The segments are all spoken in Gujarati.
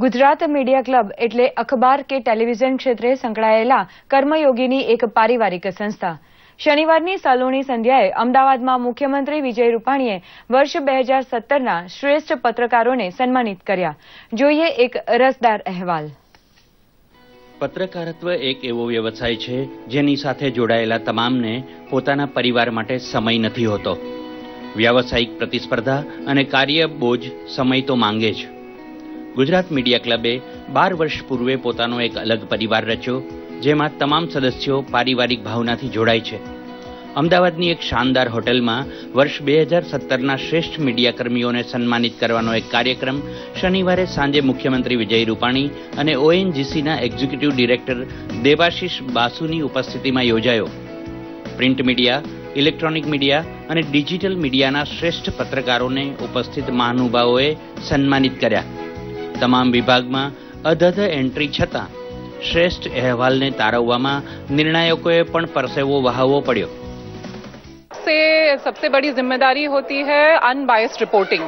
ગુજરાત મીડિયા ક્લબ એટલે અખબાર કે ટેલિવિઝન ક્ષેત્રે સંકળાયેલા કર્મયોગીની એક પારિવારિક સંસ્થા. શનિવારની સલોની સંધ્યાએ અમદાવાદમાં મુખ્યમંત્રી વિજય રૂપાણીએ વર્ષ બે હજાર સત્તરના શ્રેષ્ઠ પત્રકારોને સન્માનિત કર્યા. જોઈએ એક રસદાર અહેવાલ. પત્રકારત્વ એક એવો વ્યવસાય છે જેની સાથે જોડાયેલા તમામને પોતાના પરિવાર માટે સમય નથી હોતો. વ્યાવસાયિક પ્રતિસ્પર્ધા અને કાર્ય બોજ સમય તો માંગે જ. ગુજરાત મીડિયા ક્લબે બાર વર્ષ પૂર્વે પોતાનો એક અલગ પરિવાર રચ્યો, જેમાં તમામ સદસ્યો પારિવારિક ભાવનાથી જોડાય છે. અમદાવાદની એક શાનદાર હોટેલમાં વર્ષ બે હજાર સત્તરના શ્રેષ્ઠ મીડિયા કર્મીઓને સન્માનિત કરવાનો એક કાર્યક્રમ શનિવારે સાંજે મુખ્યમંત્રી વિજય રૂપાણી અને ઓએનજીસીના એક્ઝિક્યુટિવ ડિરેક્ટર દેવાશીષ બાસુની ઉપસ્થિતિમાં યોજાયો. પ્રિન્ટ મીડિયા, ઇલેક્ટ્રોનિક મીડિયા અને ડિજિટલ મીડિયાના શ્રેષ્ઠ પત્રકારોને ઉપસ્થિત મહાનુભાવોએ સન્માનિત કર્યા. તમામ વિભાગમાં અધધ એન્ટ્રી છતાં શ્રેષ્ઠ અહેવાલને તારવવામાં નિર્ણાયકોએ પણ પરસેવો વહાવવો પડ્યો से सबसे बड़ी जिम्मेदारी होती है अनबायस्ड रिपोर्टिंग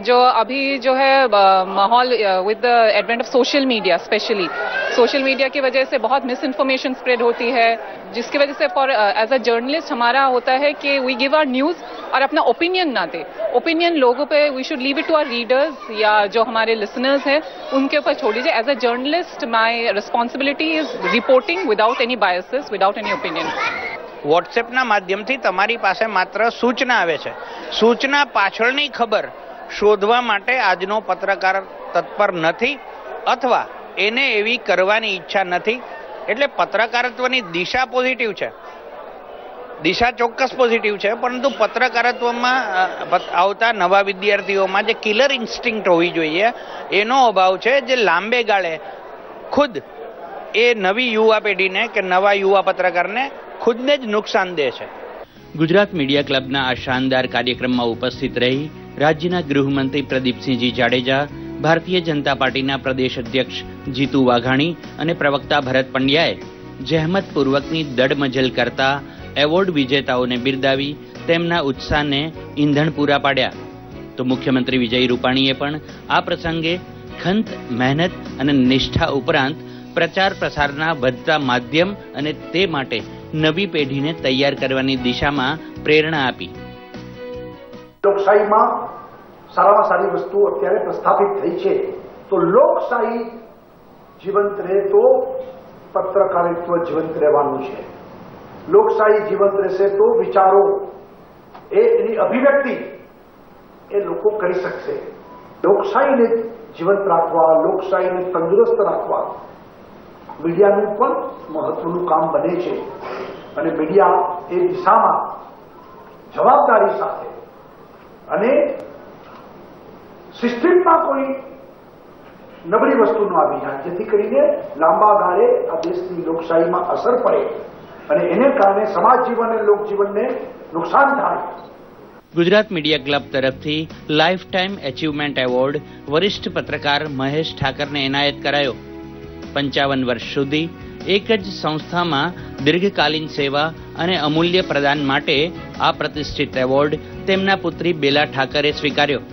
जो अभी जो है अ, माहौल with the advent of social media specially social media की वजह से बहुत मिस इन्फॉर्मेशन स्प्रेड होती है जिसकी वजह से फॉर एज अ जर्नलिस्ट हमारा होता है कि वी गिव आर न्यूज और अपना ओपिनियन ना दे ओपिनियन लोगों पे we should leave it to our readers या जो हमारे लिसनर्स हैं उनके ऊपर छोड़ दीजिए as a journalist my responsibility is reporting without any biases without any opinion વોટ્સએપના માધ્યમથી તમારી પાસે માત્ર સૂચના આવે છે સૂચના પાછળની ખબર શોધવા માટે આજનો પત્રકાર તત્પર નથી અથવા એને એવી કરવાની ઈચ્છા નથી. એટલે પત્રકારત્વની દિશા પોઝિટિવ છે. દિશા ચોક્કસ પોઝિટિવ છે, પરંતુ પત્રકારત્વમાં આવતા નવા વિદ્યાર્થીઓમાં જે કિલર ઇન્સ્ટિંક્ટ હોવી જોઈએ, એનો અભાવ છે જે લાંબે ગાળે ખુદ એ નવી યુવા પેઢીને કે નવા યુવા પત્રકારને ખુદને જ નુકસાન દે છે. ગુજરાત મીડિયા ક્લબના આ શાનદાર કાર્યક્રમમાં ઉપસ્થિત રહી રાજ્યના ગૃહમંત્રી પ્રદીપસિંહજી જાડેજા, ભારતીય જનતા પાર્ટીના પ્રદેશ અધ્યક્ષ જીતુ વાઘાણી અને પ્રવક્તા ભરત પંડ્યાએ જહેમતપૂર્વકની દડમજલ કરતા એવોર્ડ વિજેતાઓને બિરદાવી તેમના ઉત્સાહને ઈંધણ પૂરા પાડ્યા. તો મુખ્યમંત્રી વિજય રૂપાણીએ પણ આ પ્રસંગે ખંત, મહેનત અને નિષ્ઠા ઉપરાંત પ્રચાર પ્રસારના વધતા માધ્યમ અને તે માટે નવી પેઢીને તૈયાર કરવાની દિશામાં પ્રેરણા આપી. લોકશાહીમાં સારામાં સારી વસ્તુ અત્યારે પ્રસ્થાપિત થઈ છે. તો લોકશાહી જીવંત રહે તો પત્રકારિત્વ જીવંત રહેવાનું છે. લોકશાહી જીવંત રહેશે તો વિચારો એ એની અભિવ્યક્તિ એ લોકો કરી શકશે. લોકશાહીને જીવંત રાખવા, લોકશાહીને તંદુરસ્ત રાખવા મીડિયાનું પણ મહત્વનું કામ બને છે. અને મીડિયા એ દિશામાં જવાબદારી સાથે અને સિસ્ટમમાં કોઈ નબળી વસ્તુ ન આવી જેથી કરીને લાંબા ગાળે આ દેશની લોકશાહીમાં અસર પડે અને એને કારણે સમાજ જીવન અને લોકજીવનને નુકસાન થાય. ગુજરાત મીડિયા ક્લબ તરફથી લાઈફ ટાઈમ એચિવમેન્ટ એવોર્ડ વરિષ્ઠ પત્રકાર મહેશ ઠાકરને એનાયત કરાયો. પંચાવન વર્ષ સુધી એક જ સંસ્થામાં દીર્ઘકાલીન સેવા અને અમૂલ્ય પ્રદાન માટે આ પ્રતિષ્ઠિત એવોર્ડ તેમના પુત્રી બેલા ઠાકરે સ્વીકાર્યો.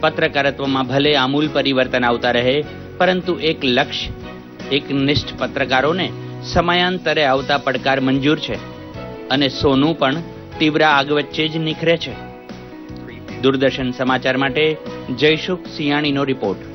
પત્રકારત્વમાં ભલે આમૂલ પરિવર્તન આવતા રહે, પરંતુ એક લક્ષ્ય, એક નિષ્ઠ પત્રકારોને સમયાંતરે આવતા પડકાર મંજૂર છે અને સોનું પણ તીવ્ર આગ વચ્ચે જ નિખરે છે. દૂરદર્શન સમાચાર માટે જયશુખ સિયાણીનો રિપોર્ટ.